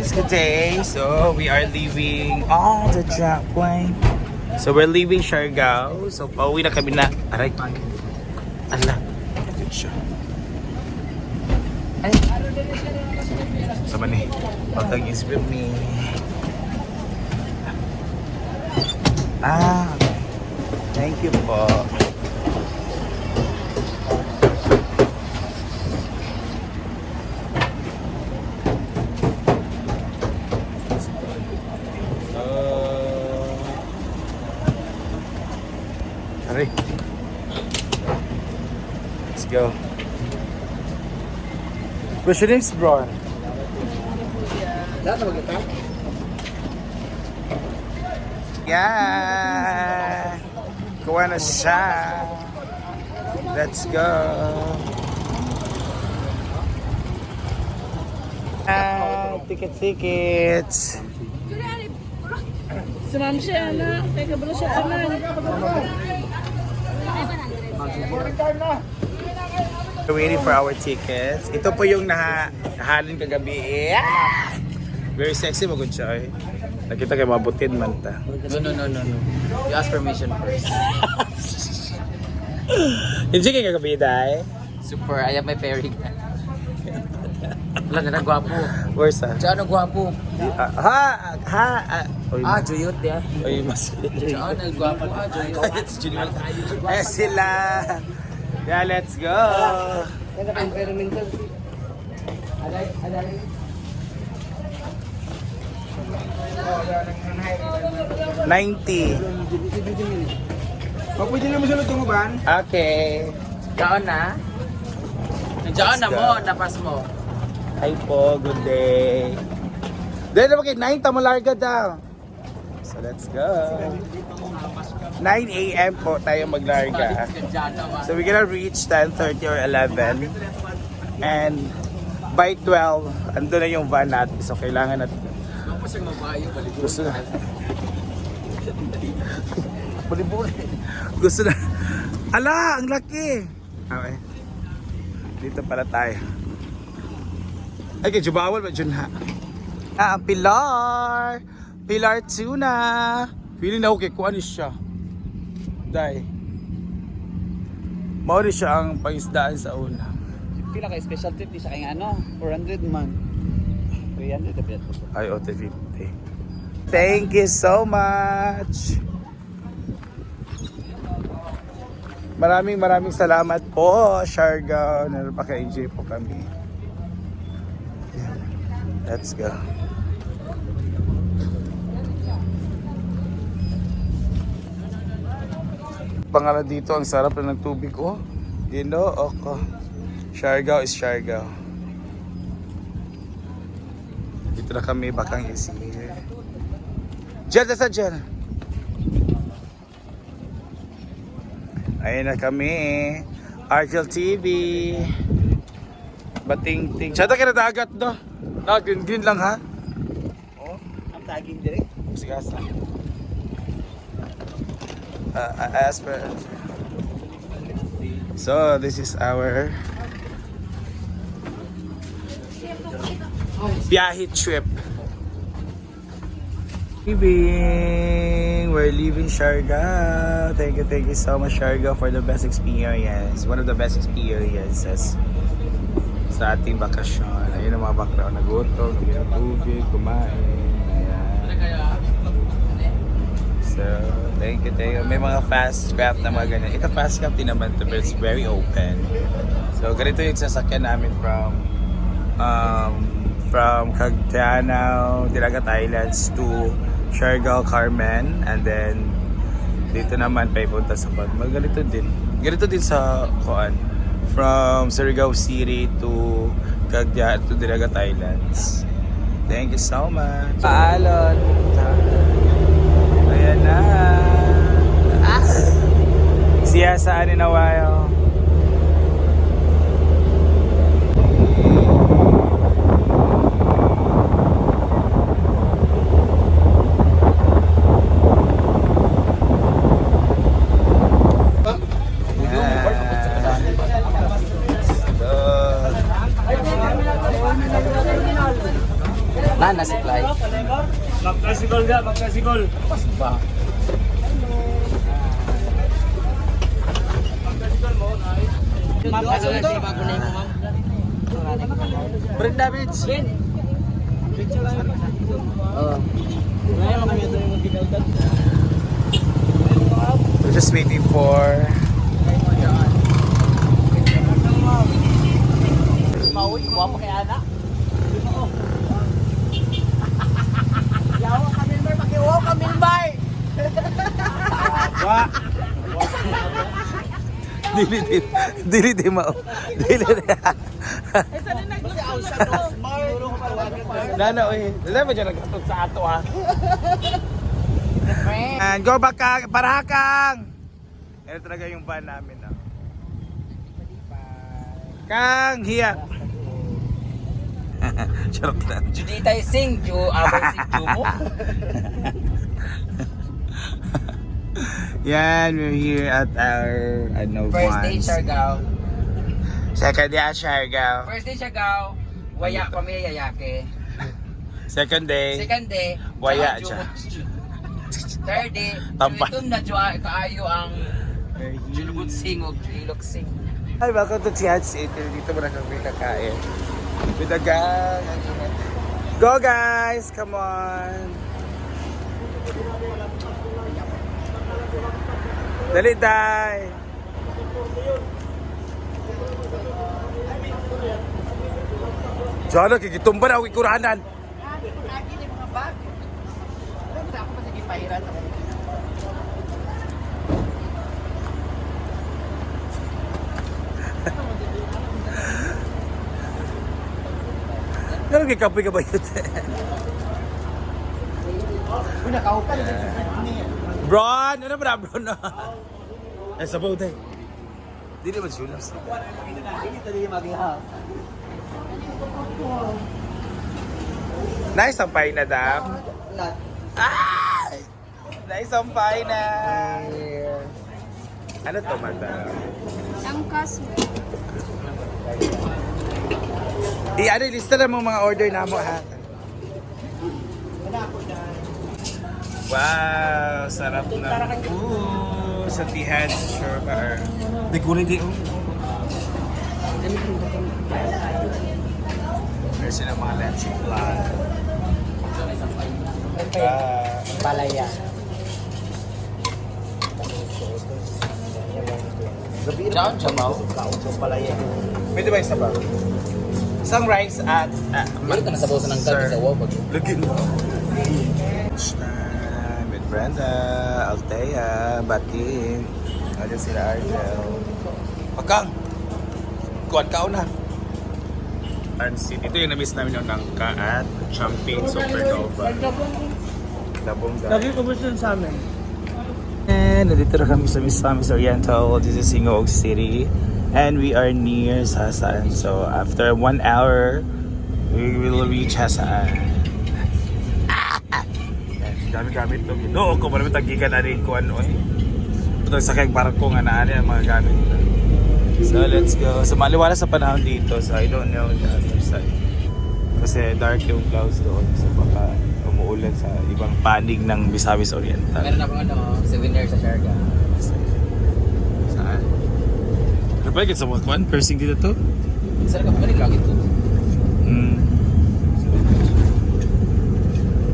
guys, good day. So we are leaving on the drop plane. So we're leaving Siargao. So pauwi na kami na. Aray. Ala. Ay. Sama ni. Pagkag is with me. Ah. Thank you po. Uh, Aray. Let's go. What's your name, bro? Yeah. Kuha na siya. Let's go. Ah, ticket tickets. Si Ma'am siya, anak. Teka, bro siya tanan. We're waiting for our tickets. Ito po yung naha nahalin kagabi. Ah! Very sexy mo good eh. Nakita kayo mabutin man ta. No, no, no, no, no. You ask permission first. Hindi kayo kagabi dahil. Super, I have my pairing. Wala na gwapo. Where's that? Diyan ang gwapo. Ah, ha! Ha! Ah, oy, Ah, Juyot ya. oy, mas. Diyan ang gwapo. Ah, Juyot. It's Junior. Eh sila. Yeah, let's go. Ninety. Pwede naman sa lutong uban. Okay. Diyan na. Diyan na mo, napas mo. Hi po, good day. Dahil naman kay 9, tamo larga daw. So let's go. 9 a.m. po tayo maglarga. So we're gonna reach 10.30 or 11. And by 12, ando na yung van natin. So kailangan natin. Gusto na. Buli-buli. Gusto na. Ala, ang laki. Okay. Dito pala tayo. Ay, kay Jubawal ba dyan ha? Ah, ang Pilar. Pilar Tuna. Feeling na okay, kuha ni siya. Dai. Mao ni siya ang pangisdaan sa una. Pila kay special trip di sa kay ano, 400 man. 300 na pila. Ay, Ote 50. Thank you so much. Maraming maraming salamat po, Sharga. Napaka-enjoy po kami. Let's go. Pangalan dito, ang sarap na ng tubig. Oh, Ginoo ko. Siargao is Siargao. Dito na kami, bakang isi. Diyan, nasa dyan. Ayun na kami. Argel TV. Bating-ting. Siya ka na dagat no? Na, green-green lang ha? Oh, Ang taging direct. sige asa. Uh. So, this is our biyahe trip. Leaving! We're leaving Siargao. Thank you, thank you so much, Siargao, for the best experience. One of the best experiences sa ating bakasyon. Ayun ang mga background. Nagutom, tubig, kumain. Ayan. So, thank you, you. May mga fast craft na mga ganyan. Ito fast craft din naman to, but it's very open. So, ganito yung sasakyan namin from um, from Cagdianao, Diragat Islands to Siargao, Carmen, and then dito naman papunta sa Pag. Magalito din. Ganito din sa Kuan. From Surigao City to Cagdianao to Diragat Islands. Thank you so much. Paalon. Ayan na. Ah. Siya saan ni Nawayo? Let's Na, na supply. Magkasigol ga, magkasigol. Pas ba? Ma'am, ano na siya bago na mo, ma'am? Brenda Beach. Oo. We're just waiting for Maui, guwapo kay Ana. Wa. Dili di dili di mao. Dili di. Nana oy, dili ba dyan nagtutok sa ato ha? And go back kang, parakang. Ito talaga yung van namin no. Kang, hiya. Charot lang. Judita sing, Ju, abang si Jumo. Yan, we're here at our ano First day, Vans. Siargao. Second day at Siargao. First day, Siargao. Waya kami yayake. Second day. Second day, Waya Jumo. siya. Third day, Tampan. Julitum na Ju, kaayo ang Julubut Sing o Julilok Sing. Hi, welcome to Tian's Eater. Dito mo na kami kakain. With the gang. Go guys! Come on! Dali, day! Diyan na, kikitumba na ako ikuranan. Pero kikapoy ka ba yun? Bron! Ano ba na, Bron? Eh, sabaw tayo. Di naman sulas. Nice ang pay na, Dam. Ay! Nice ang pay na. Ano to, madam? Ang kaso. I-ano, lista na mo mga order na mo, ha? Wow, sarap na. Ooh, sa Tihan Sure Bar. Di kunin di, oh. Meron silang mga leche plan. Ah, Palaya. Ciao, Chamaw. pwede ba isa ba? Isang rice at... Ah, Mali ka nasabaw sa ng Sir. sa wabag. Lagyan mo. Lunchtime with Brenda, Althea, Batin. Nandiyan sila Argel. Pakang! Kuhan ka na. Pansit. Ito yung na-miss namin yung nangka at champagne supernova. Labong Lagi ko gusto sa amin. And nandito na kami sa Miss Samis Oriental. This is Singaog City. And we are near Hasaan. So after one hour, we will reach Hasaan. Gamit-gamit to. No, ko marami tagikan na rin ko ano eh. Ito sa kayang barko nga na ang mga gamit. So let's go. So maliwala sa panahon dito. So I don't know the other side. Kasi dark yung clouds doon. So baka umuulan sa ibang panig ng Misamis Oriental. Meron akong ano, souvenir sa Siargao. Ba? Sa mga kwan? Piercing dito to? Saan ka pagaling lagi to? Mm.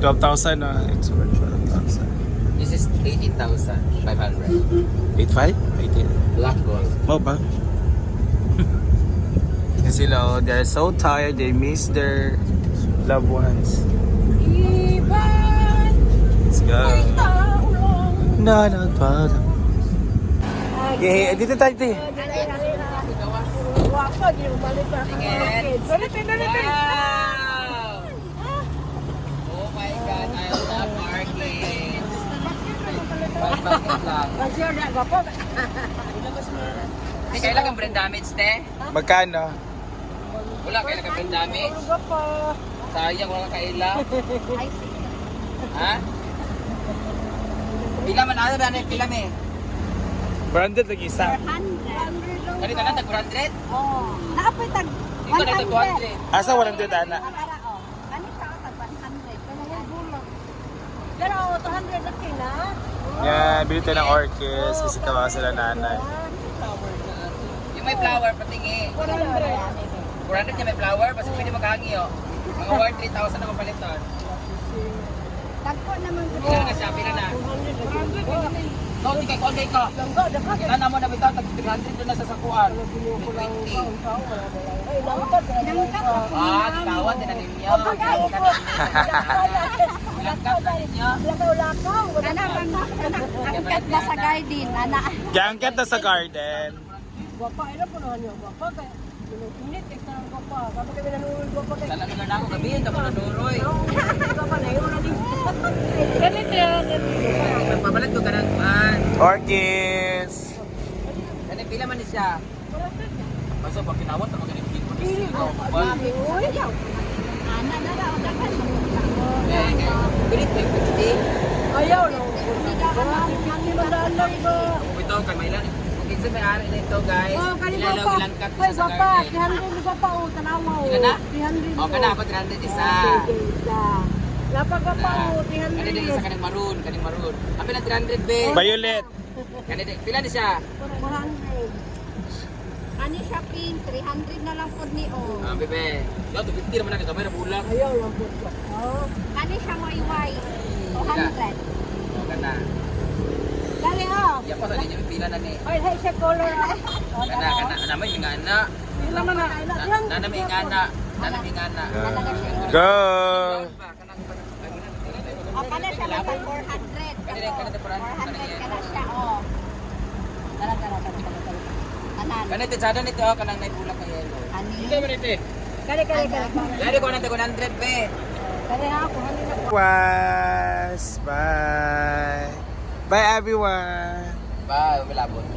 12,000 na. It's worth 12,000. This is 18,500. 8,500? 18. Black gold. Mo ba? Kasi sila, oh, they're so tired. They miss their loved ones. Iban! Let's go. Na, na, pa. Okay, dito tayo, te. Wapa, di umalik pa. Dalitin, dalitin! Wow! Oh my God, I love market. Five buckets lang. Kasi na, gwapo. Hindi kailangan brand damage, te. Magkano? Wala kailangan brand damage. Gwapo. Sayang wala kaila. Ha? Pila man ano ba pila me? Branded lagi isa. 100. Kani tanan tag 400? Oo. Naapoy tag 100. Ikaw na ah, tag 200. Asa 100 ana? Akara ko. Kani ka tag 100. Kaya yung bulan. Pero 200 na kina. Yeah, bili ng orchids kasi kawawa sila nanay. Yung may flower patingi. 400. 400 yung may flower, basta pwede maghangi oh. Mga worth 3,000 na mapalitan. Tagpo naman ko. Hindi siya, pila na. 400 konti kay konti ka. Kana mo na bitaw tag 300 do na sa sakuan. Ah, tawad na niya. Lakaw na niya. Lakaw-lakaw. Kana angkat na sa garden, ana. Angkat na garden. Guapa ira puno niyo, guapa kay. Init, tekta ng guapa. Kapag kami nanulog guapa kay. Talaga na ako gabi, tapos nanuroy. Orchids! Kani pila man siya. Basta pag kinawat, ang magaling dito. Pili mo. Uy, yaw. Ana na dagan. Pilit mo yung pagkiti. Ayaw, no. Hindi ka ka madalay ba? Ito, kay Mailan. Kinsa may ari nito guys. Oh, kani ilangkat ko Uy, sa gwapa. garden. 300 ni gwapa, oh, tanawa, oh. Ilan na? 300. O, kana ako 300 isa. Isa. Lapa gwapa, oh, Kani din 300. isa kaning maroon, kaning maroon. Ang pila 300 be. Violet! Kani din, pila ni siya? 400. Ani siya pin, 300 na lang po ni oh. Ah, bebe. Yo, 250 naman na kamay na bulang. Ayaw lang po. Oh. Ani siya wayway. 200. O, kana. Dali oh. Iya pa sa ninyo yung pila na ni. Ay, hay siya color ah. Oh, Kana, kana. Ana may nga na. Pila man na. Nana may nga na. Nana may nga na. Go! O, kana siya lang 400. Kana din, kana din, 400. 400 kana siya oh. Tara, tara, tara, tara, tara. Anan. Kana ito, sada nito, oh, kanang bulang ka yelo. Ani. Ito mo nito. Kali, kali, kali. Dari ko nang 100 be. Kali ha, 400 na po. Was! Bye! Bye everyone! Ba, malabot.